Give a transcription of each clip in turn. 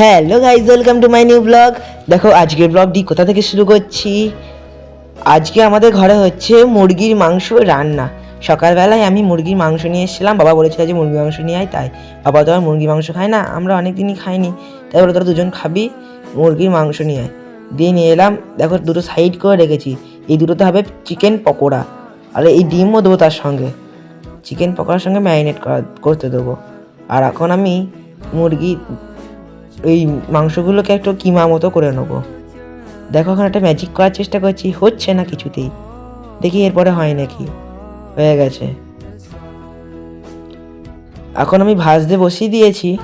Hello guys welcome to my new blog দেখো, আজকের ব্লগটি কোথা থেকে শুরু করছি? আজকে আমাদের ঘরে হচ্ছে মুরগির মাংস রান্না। সকালবেলায় আমি মুরগির মাংস নিয়ে এসেছিলাম, বাবা বলেছিল যে মুরগির মাংস নিয়ে আয়, তাই। বাবা তো আর মুরগির মাংস খায় না, আমরা অনেক দিনই খাইনি, তাই বলে তোরা দুজন খাবি, মুরগির মাংস নিয়ে আয়। দিয়ে নিয়ে এলাম, দেখো দুটো সাইড করে রেখেছি, এই দুটোতে হবে চিকেন পকোড়া, আর এই ডিমও দেবো তার সঙ্গে। চিকেন পকোড়ার সঙ্গে ম্যারিনেট করা, করতে দেবো। আর এখন আমি মুরগি ওই মাংসগুলোকে একটু কিমা মতো করে নেব। দেখো, এখন একটা ম্যাজিক করার চেষ্টা করছি, হচ্ছে না কিছুতেই। দেখি এরপরে হয় নাকি? হয়ে গেছে। এখন আমি ভাজতে বসিয়ে দিয়েছি।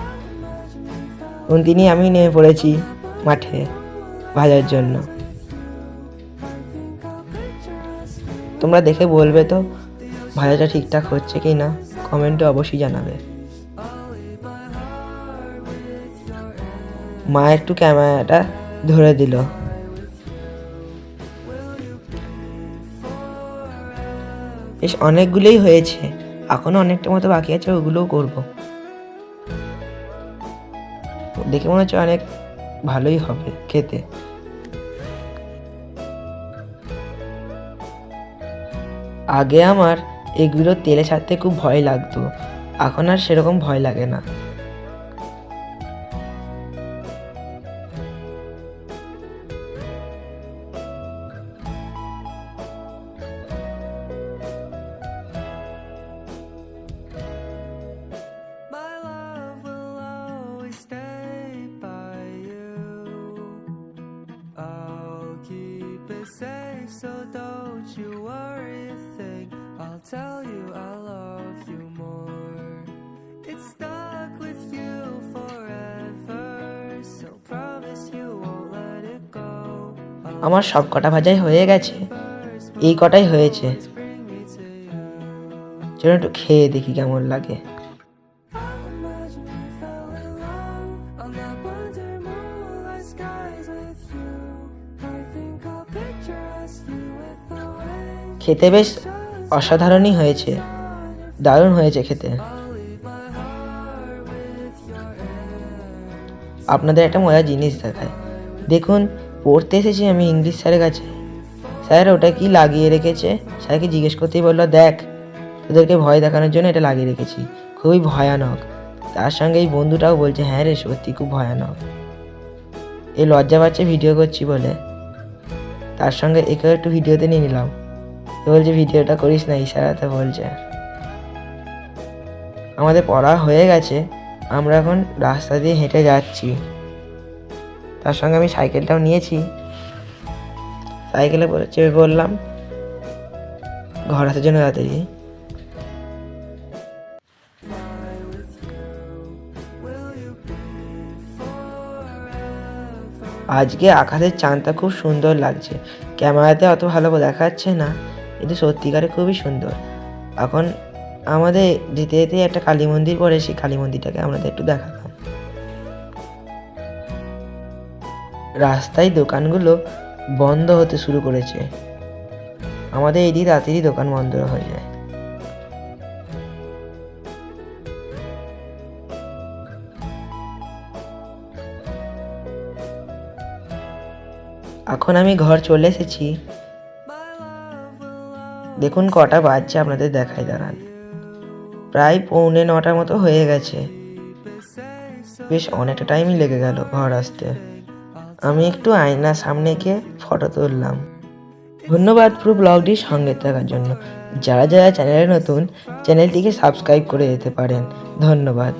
তিনি আমি নেমে পড়েছি মাঠে ভাজার জন্য। তোমরা দেখে বলবে তো, ভাজাটা ঠিকঠাক হচ্ছে কি না কমেন্টে অবশ্যই জানাবে। মা একটু ক্যামেরাটা ধরে দিল। বেশ অনেকগুলোই হয়েছে। এখনও অনেকটা মতো বাকি আছে, ওগুলোও করব। দেখে মনে হচ্ছে অনেক ভালোই হবে খেতে। আগে আমার এগুলো তেলে ছাড়তে খুব ভয় লাগতো। এখন আর সেরকম ভয় লাগে না। Safe, so don't you worry a thing. I'll tell you I love you more. It's stuck with you forever, so promise you won't let it go. আমার সব কটা ভাজাই হয়ে গেছে এই কটাই হয়েছে. চলো একটু খেয়ে দেখি কেমন লাগে খেতে বেশ অসাধারণই হয়েছে। দারুণ হয়েছে খেতে। আপনাদের একটা মজার জিনিস দেখায় দেখুন, পড়তে এসেছি আমি ইংলিশ স্যারের কাছে। স্যার, ওটা কি লাগিয়ে রেখেছে? স্যারকে জিজ্ঞেস করতেই বলল, দেখ, তোদেরকে ভয় দেখানোর জন্য এটা লাগিয়ে রেখেছি। খুবই ভয়ানক। তার সঙ্গে এই বন্ধুটাও বলছে হ্যাঁ রে, সত্যি খুব ভয়ানক। এই লজ্জা পাচ্ছে ভিডিও করছি বলে। তার সঙ্গে একেও একটু ভিডিওতে নিয়ে নিলাম। বলছে, ভিডিওটা করিস না ইশারাতে, বলছে। আমাদের পড়া হয়ে গেছে, আমরা এখন রাস্তা দিয়ে হেঁটে যাচ্ছি। তার সঙ্গে আমি সাইকেলটাও নিয়েছি। সাইকেলে চেপে পড়লাম ঘর আসার জন্য তাড়াতাড়ি আজকে আকাশের চাঁদটা খুব সুন্দর লাগছে। ক্যামেরাতে অত ভালো দেখাচ্ছে না। কিন্তু সত্যিকারে খুবই সুন্দর। এখন আমাদের যেতে যেতে একটা কালী মন্দির পড়ে সেই কালী মন্দিরটাকে আমাদের একটু দেখালাম। রাস্তায় দোকানগুলো বন্ধ হতে শুরু করেছে। আমাদের এদিকে রাতেরই দোকান বন্ধ হয়ে যায়। এখন আমি ঘর চলে এসেছি। দেখুন কটা বাজছে আপনাদের দেখাই দাঁড়ান। প্রায় পৌনে নটার মতো হয়ে গেছে। বেশ অনেকটা টাইমই লেগে গেল ঘর আসতে। আমি একটু আয়নার সামনে গিয়ে ফটো তুললাম। ধন্যবাদ পুরো ব্লগটির সঙ্গে থাকার জন্য। যারা যারা চ্যানেলে নতুন চ্যানেলটিকে সাবস্ক্রাইব করে যেতে পারেন। ধন্যবাদ।